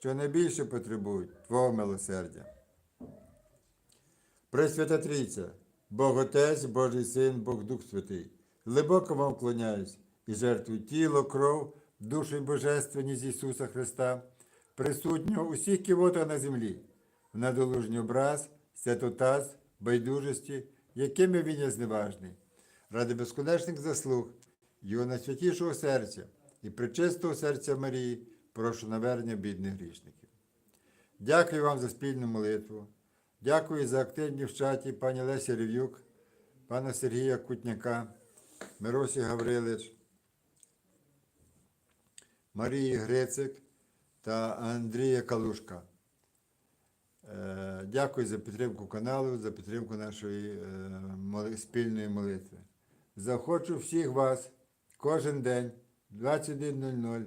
що найбільше потребують Твого милосердя. Пресвята Трійця, Бог Отець, Божий Син, Бог Дух Святий, глибоко вам вклоняюсь і жертвую тіло, кров, душу і божественність Ісуса Христа, присутнього у всіх кивотах на землі, в надолужній образ, святотаз, байдужості, якими він є зневажний, ради безконечних заслуг, його найсвятішого серця і причистого серця Марії, прошу навернення бідних грішників. Дякую вам за спільну молитву. Дякую за активні в чаті пані Лесі Рев'юк, пана Сергія Кутняка, Миросі Гаврилич, Марії Грицик та Андрія Калушка. Е, Дякую за підтримку каналу, за підтримку нашої е, спільної молитви. Захочу всіх вас кожен день 21.00